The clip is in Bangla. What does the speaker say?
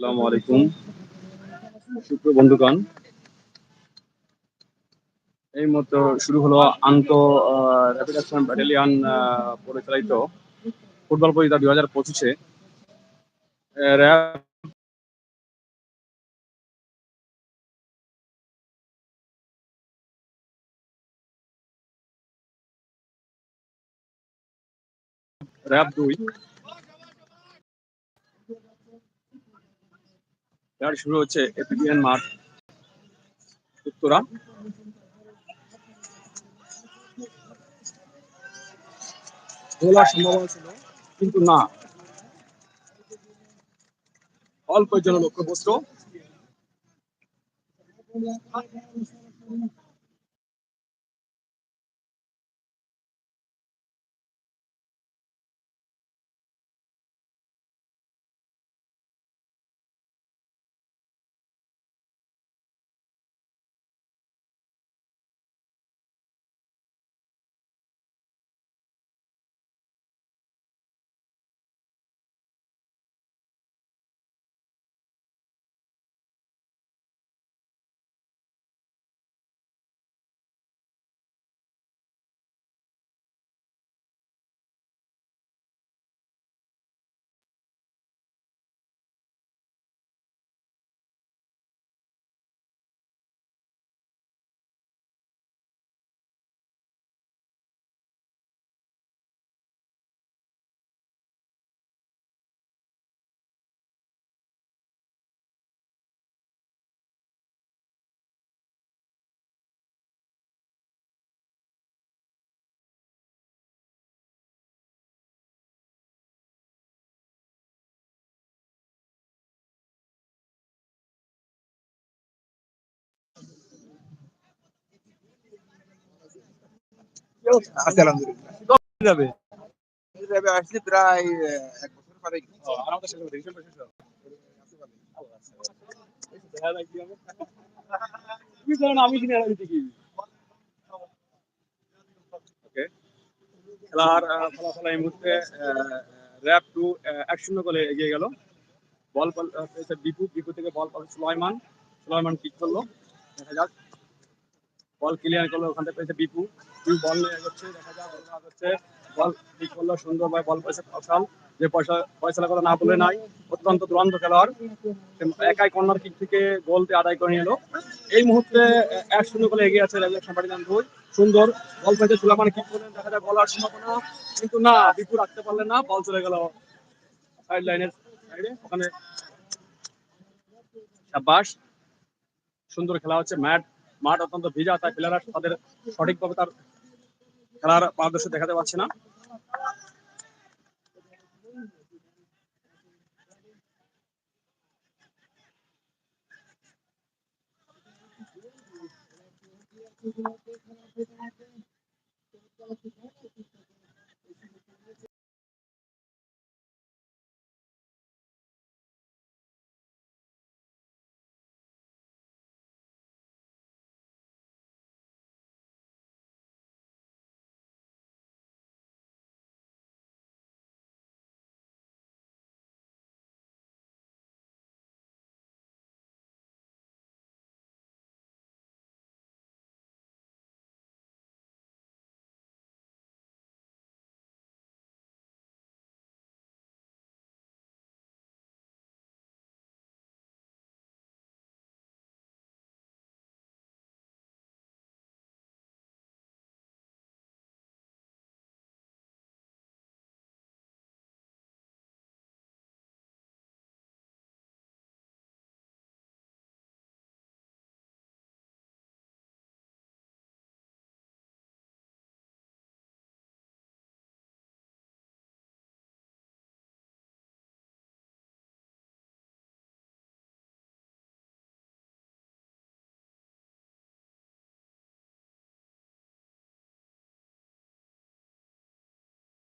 আসসালামু আলাইকুম। সুপ্র বন্ধুগণ, এই মতো শুরু হলো আন্ত র্যাপিড অ্যাকশন ব্যাটালিয়ান পরিচালিত ফুটবল প্রতিযোগিতা দুই হাজার পঁচিশে। র্যাব র্যাব দুই খেলাটি শুরু হচ্ছে এপিডিএন মাঠ উত্তরা। গোলার সম্ভাবনা ছিল কিন্তু না। অল্পের জন্য লক্ষ্যবস্তু। আছে আলহামদুলিল্লাহ। যাবে? যাবে? আসছি প্রায় এক বছর পরে। আমাদের সাথে রিভিশন শেষ হলো তুমি জানো না আমি কিনে আনি ঠিকই ওকে খেলার আহ, ফলাফল এই মুহূর্তে র্যাপ টু এক শূন্য গোলে এগিয়ে গেল। বল পেয়েছে বিপু বিপু থেকে বল পাবে সুলাইমান। সুলাইমান কিক করল। দেখা যাক। বল ক্লিয়ার করল ওখান থেকে বিপু। বিপু বল নিয়ে দেখা বল করল সুন্দরভাবে বল ফসল যে পয়সা পয়সা কথা না বলে নাই, অত্যন্ত দুরন্ত খেলোয়াড়। একাই কর্নার কিক থেকে গোলটি আদায় করে নিল এই মুহূর্তে এক শূন্য এগিয়ে আছে দুই সুন্দর বল পেয়েছে সুলাইমান কিক করলেন, দেখা যাক বলার সম্ভাবনা। কিন্তু না, বিপু রাখতে পারলেন না বল চলে গেল সাইড লাইনের সাইডে ওখানে সুন্দর খেলা হচ্ছে, ম্যাট মাঠ অত্যন্ত ভিজা তাই প্লেয়াররা তাদের সঠিকভাবে তার খেলার পারদর্শী দেখাতে পারছে না।